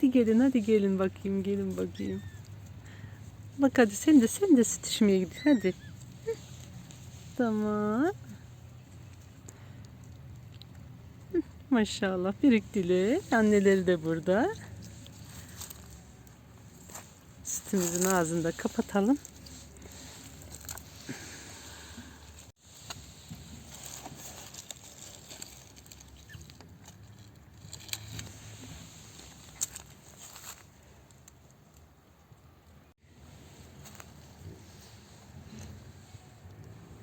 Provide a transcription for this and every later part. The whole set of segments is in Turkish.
Hadi gelin hadi gelin bakayım gelin bakayım. Bak hadi sen de sen de süt içmeye git hadi. Tamam. Maşallah biriktiler. Anneleri de burada. Sütümüzün ağzını da kapatalım.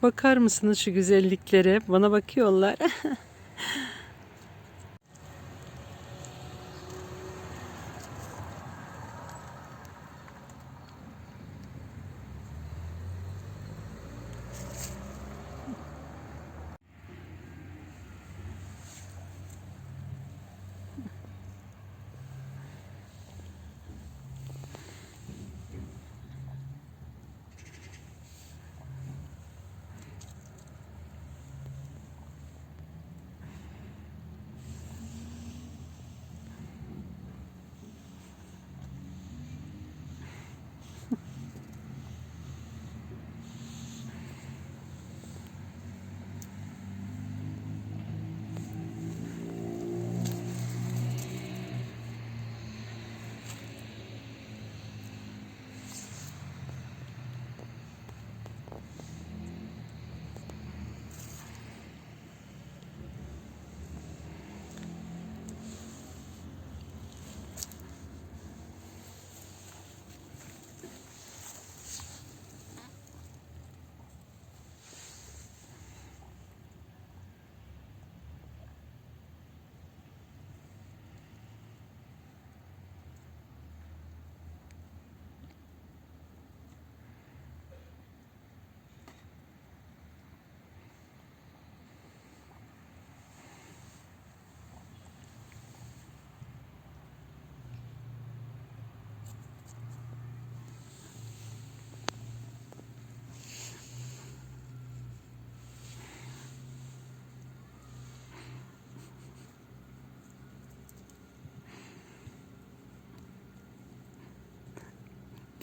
Bakar mısınız şu güzelliklere? Bana bakıyorlar.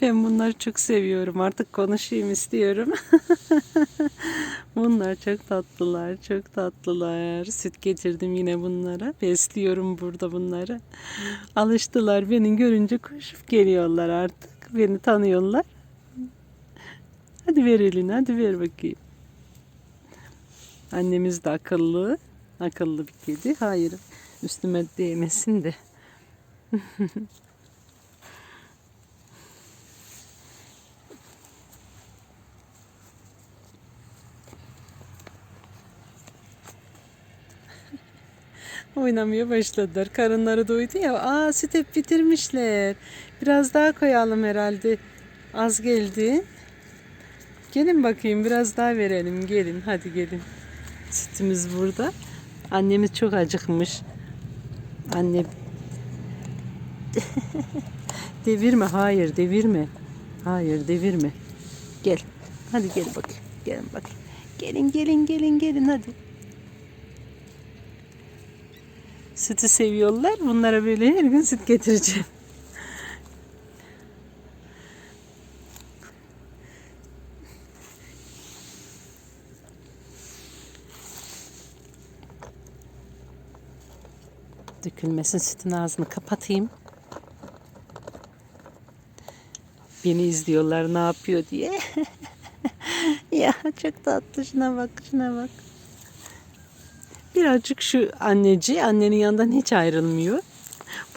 Ben bunları çok seviyorum. Artık konuşayım istiyorum. Bunlar çok tatlılar, çok tatlılar. Süt getirdim yine bunlara. Besliyorum burada bunları. Alıştılar. Beni görünce koşup geliyorlar artık. Beni tanıyorlar. Hadi ver elini, hadi ver bakayım. Annemiz de akıllı. Akıllı bir kedi. Hayır, üstüme değmesin de. Oynamaya başladılar. Karınları doydu ya. Aa süt hep bitirmişler. Biraz daha koyalım herhalde. Az geldi. Gelin bakayım biraz daha verelim. Gelin hadi gelin. Sütümüz burada. Annemiz çok acıkmış. Anne devirme. Hayır devirme. Hayır devirme. Gel. Hadi gel bakayım. Gelin bakayım. Gelin gelin gelin gelin hadi. Sütü seviyorlar. Bunlara böyle her gün süt getireceğim. Dökülmesin sütün ağzını kapatayım. Beni izliyorlar ne yapıyor diye. ya çok tatlı şuna bak şuna bak. Birazcık şu anneci, annenin yanından hiç ayrılmıyor.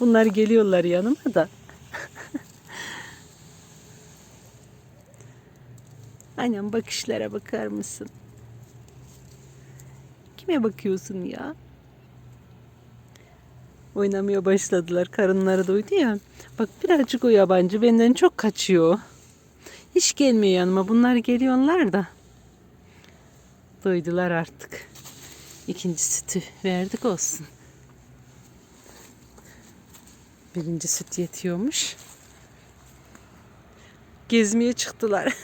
Bunlar geliyorlar yanıma da. Aynen bakışlara bakar mısın? Kime bakıyorsun ya? Oynamaya başladılar. Karınları doydu ya. Bak birazcık o yabancı benden çok kaçıyor. Hiç gelmiyor yanıma. Bunlar geliyorlar da. Doydular artık. İkinci sütü verdik olsun. Birinci süt yetiyormuş. Gezmeye çıktılar.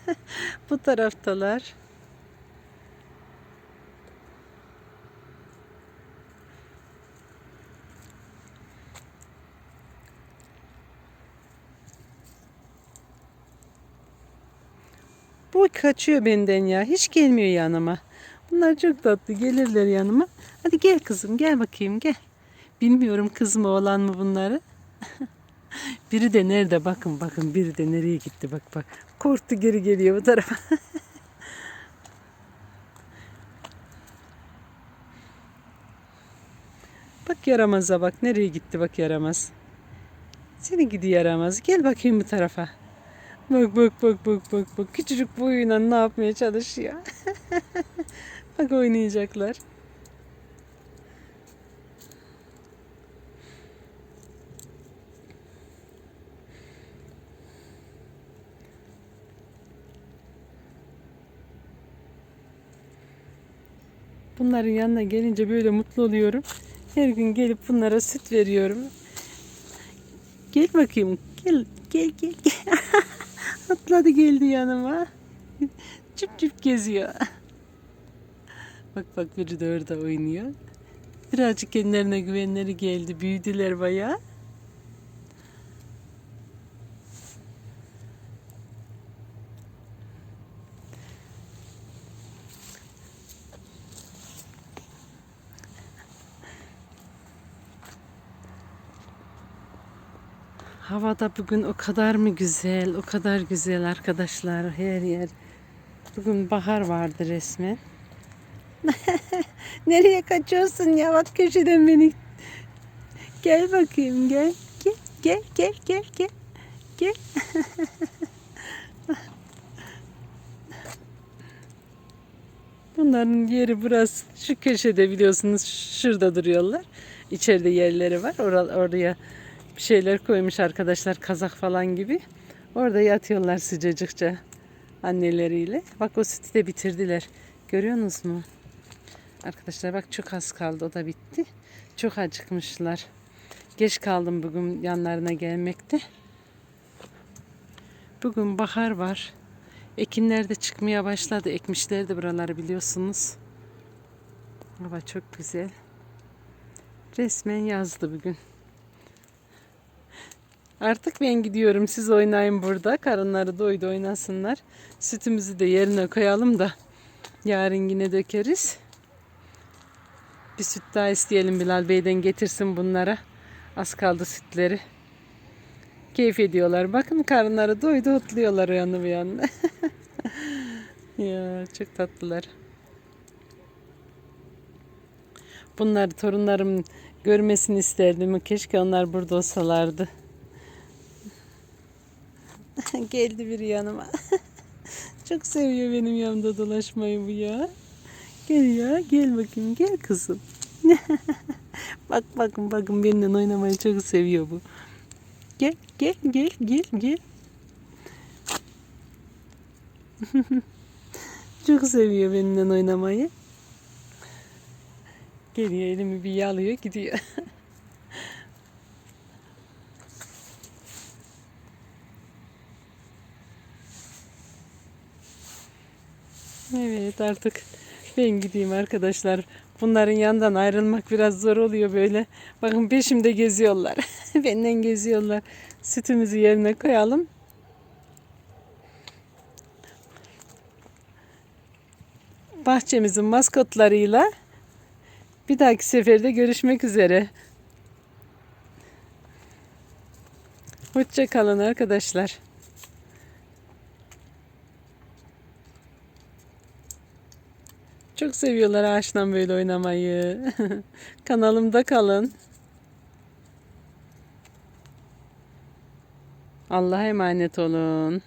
Bu taraftalar. Bu kaçıyor benden ya. Hiç gelmiyor yanıma. Bunlar çok tatlı. Gelirler yanıma. Hadi gel kızım gel bakayım gel. Bilmiyorum kız mı oğlan mı bunları. biri de nerede bakın bakın biri de nereye gitti bak bak. Korktu geri geliyor bu tarafa. bak yaramaza bak nereye gitti bak yaramaz. Seni gidi yaramaz. Gel bakayım bu tarafa. Bak bak bak bak bak bak. Küçücük boyuyla ne yapmaya çalışıyor. bak oynayacaklar. Bunların yanına gelince böyle mutlu oluyorum. Her gün gelip bunlara süt veriyorum. Gel bakayım. Gel gel gel. gel. Atladı geldi yanıma. Çıp çıp geziyor. Bak bak biri de orada oynuyor. Birazcık kendilerine güvenleri geldi. Büyüdüler bayağı. Havada bugün o kadar mı güzel, o kadar güzel arkadaşlar her yer. Bugün bahar vardı resmen. Nereye kaçıyorsun ya? Bak köşeden beni. Gel bakayım gel. Gel gel gel gel gel. Gel. Bunların yeri burası. Şu köşede biliyorsunuz şurada duruyorlar. İçeride yerleri var. Or- oraya bir şeyler koymuş arkadaşlar kazak falan gibi. Orada yatıyorlar sıcacıkça anneleriyle. Bak o sütü de bitirdiler. Görüyorsunuz mu? Arkadaşlar bak çok az kaldı o da bitti. Çok acıkmışlar. Geç kaldım bugün yanlarına gelmekte. Bugün bahar var. Ekinler de çıkmaya başladı. Ekmişlerdi buraları biliyorsunuz. Hava çok güzel. Resmen yazdı bugün. Artık ben gidiyorum. Siz oynayın burada. Karınları doydu oynasınlar. Sütümüzü de yerine koyalım da yarın yine dökeriz. Bir süt daha isteyelim Bilal Bey'den getirsin bunlara. Az kaldı sütleri. Keyif ediyorlar. Bakın karınları doydu otluyorlar yanı bir yanına. ya çok tatlılar. Bunları torunlarım görmesini isterdim. Keşke onlar burada olsalardı. Geldi bir yanıma. Çok seviyor benim yanımda dolaşmayı bu ya. Gel ya gel bakayım gel kızım. bak bakın bakın benimle oynamayı çok seviyor bu. Gel gel gel gel gel. çok seviyor benimle oynamayı. Geliyor elimi bir yalıyor gidiyor. Evet artık ben gideyim arkadaşlar. Bunların yanından ayrılmak biraz zor oluyor böyle. Bakın peşimde geziyorlar. Benden geziyorlar. Sütümüzü yerine koyalım. Bahçemizin maskotlarıyla bir dahaki seferde görüşmek üzere. Hoşça kalın arkadaşlar. Çok seviyorlar ağaçtan böyle oynamayı. Kanalımda kalın. Allah'a emanet olun.